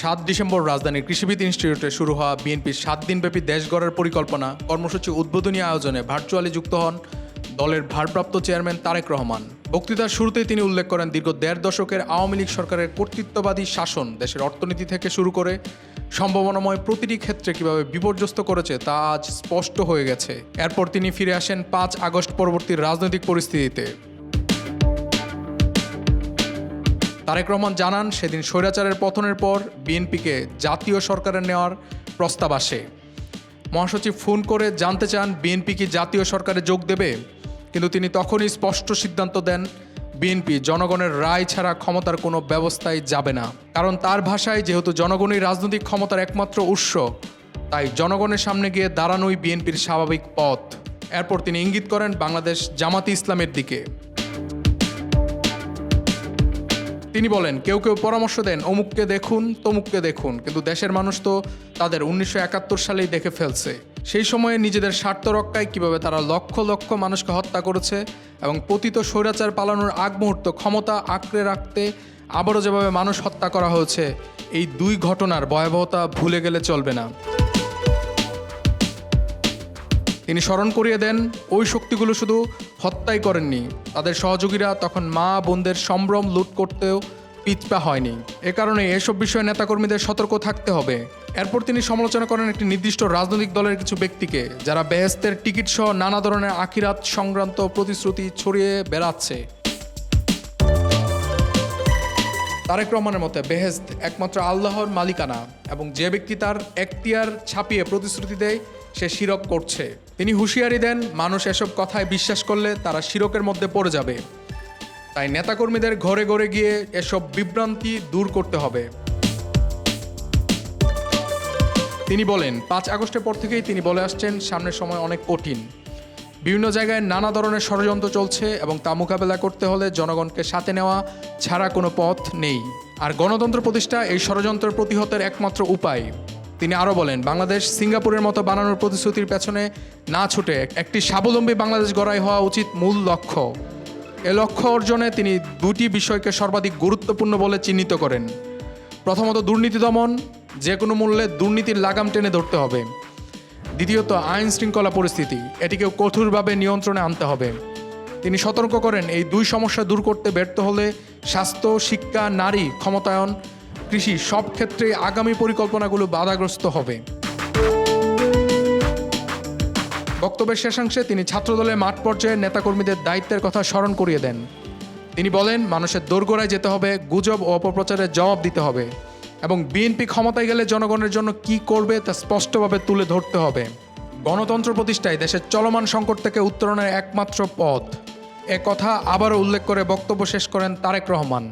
সাত ডিসেম্বর রাজধানীর কৃষিবিদ ইনস্টিটিউটে শুরু হওয়া বিএনপির সাত দিনব্যাপী দেশ গড়ার পরিকল্পনা, কর্মসূচি উদ্বোধনী আয়োজনে ভার্চুয়ালি যুক্ত হন দলের ভারপ্রাপ্ত চেয়ারম্যান তারেক রহমান। বক্তৃতার শুরুতেই তিনি উল্লেখ করেন, দীর্ঘ দেড় দশকের আওয়ামী লীগ সরকারের কর্তৃত্ববাদী শাসন দেশের অর্থনীতি থেকে শুরু করে সম্ভাবনাময় প্রতিটি ক্ষেত্রে কীভাবে বিপর্যস্ত করেছে তা আজ স্পষ্ট হয়ে গেছে। এরপর তিনি ফিরে আসেন পাঁচ আগস্ট পরবর্তী রাজনৈতিক পরিস্থিতিতে। তারেক রহমান জানান, সেদিন স্বৈরাচারের পতনের পর বিএনপিকে জাতীয় সরকারের নেওয়ার প্রস্তাব আসে। মহাসচিব ফোন করে জানতে চান, বিএনপি কি জাতীয় সরকারে যোগ দেবে? কিন্তু তিনি তখনই স্পষ্ট সিদ্ধান্ত দেন, বিএনপি জনগণের রায় ছাড়া ক্ষমতার কোনো ব্যবস্থায় যাবে না। কারণ তার ভাষায় যেহেতু জনগণই রাজনৈতিক ক্ষমতার একমাত্র উৎস, তাই জনগণের সামনে গিয়ে দাঁড়ানোই বিএনপির স্বাভাবিক পথ। এরপর তিনি ইঙ্গিত করেন, বাংলাদেশ জামাতি ইসলামের দিকে। তিনি বলেন, কেউ কেউ পরামর্শ দেন, অমুককে দেখুন, তমুককে দেখুন, কিন্তু দেশের মানুষ তো তাদের উনিশশো একাত্তর সালেই দেখে ফেলছে। সেই সময়ে নিজেদের স্বার্থ রক্ষায় কীভাবে তারা লক্ষ লক্ষ মানুষকে হত্যা করেছে এবং পতিত স্বৈরাচার পালানোর আগ মুহূর্ত ক্ষমতা আঁকড়ে রাখতে আবারও যেভাবে মানুষ হত্যা করা হয়েছে, এই দুই ঘটনার ভয়াবহতা ভুলে গেলে চলবে না। তিনি স্মরণ করিয়ে দেন, ওই শক্তিগুলো শুধু হত্যাই করেননি। তাদের সহযোগীরা তখন মা বোনদের সম্ভ্রম লুট করতেও পিছপা হয়নি। এ কারণে এসব বিষয়ে নেতাকর্মীদের সতর্ক থাকতে হবে। এরপর তিনি সমালোচনা করেন একটি নির্দিষ্ট রাজনৈতিক দলের কিছু ব্যক্তিকে, যারা বেহেস্তের টিকিট সহ নানা ধরনের আখিরাত সংক্রান্ত প্রতিশ্রুতি ছড়িয়ে বেড়াচ্ছে। তারেক রহমানের মতে বেহেস্ত একমাত্র আল্লাহর মালিকানা এবং যে ব্যক্তি তার এখতিয়ার ছাপিয়ে প্রতিশ্রুতি দেয়, সে শিরক করছে। তিনি হুঁশিয়ারি দেন, মানুষ এসব কথায় বিশ্বাস করলে তারা শিরকের মধ্যে পড়ে যাবে। তাই নেতাকর্মীদের ঘরে ঘরে গিয়ে এসব বিভ্রান্তি দূর করতে হবে। তিনি বলেন, পাঁচ আগস্টের পর থেকেই তিনি বলে আসছেন, সামনের সময় অনেক কঠিন। বিভিন্ন জায়গায় নানা ধরনের ষড়যন্ত্র চলছে এবং তা মোকাবেলা করতে হলে জনগণকে সাথে নেওয়া ছাড়া কোনো পথ নেই। আর গণতন্ত্র প্রতিষ্ঠা এই ষড়যন্ত্র প্রতিহতের একমাত্র উপায়। তিনি আরও বলেন, বাংলাদেশ সিঙ্গাপুরের মতো বানানোর প্রতিশ্রুতির পেছনে না ছুটে একটি স্বাবলম্বী বাংলাদেশ গড়াই হওয়া উচিত মূল লক্ষ্য। এ লক্ষ্য অর্জনে তিনি দুটি বিষয়কে সর্বাধিক গুরুত্বপূর্ণ বলে চিহ্নিত করেন। প্রথমত দুর্নীতি দমন যে কোনো মূল্যে দুর্নীতির লাগাম টেনে ধরতে হবে। দ্বিতীয়ত, আইন শৃঙ্খলা পরিস্থিতি এটিকেও কঠোরভাবে নিয়ন্ত্রণে আনতে হবে। তিনি সতর্ক করেন, এই দুই সমস্যা দূর করতে ব্যর্থ হলে স্বাস্থ্য, শিক্ষা, নারী, ক্ষমতায়ন, কৃষি সব ক্ষেত্রে আগামী পরিকল্পনাগুলো বাধাগ্রস্ত হবে। বক্তব্যের শেষাংশে তিনি ছাত্রদলের মাঠ পর্যায়ে নেতাকর্মীদের দায়িত্বের কথা স্মরণ করিয়ে দেন। তিনি বলেন, মানুষের দোরগোড়ায় যেতে হবে, গুজব ও অপপ্রচারের জবাব দিতে হবে। এবং বিএনপি ক্ষমতায় গেলে জনগণের জন্য কি করবে তা স্পষ্টভাবে তুলে ধরতে হবে। গণতন্ত্র প্রতিষ্ঠায় দেশের চলমান সংকট থেকে উত্তরণের একমাত্র পথ। এ কথা আবারও উল্লেখ করে বক্তব্য শেষ করেন তারেক রহমান।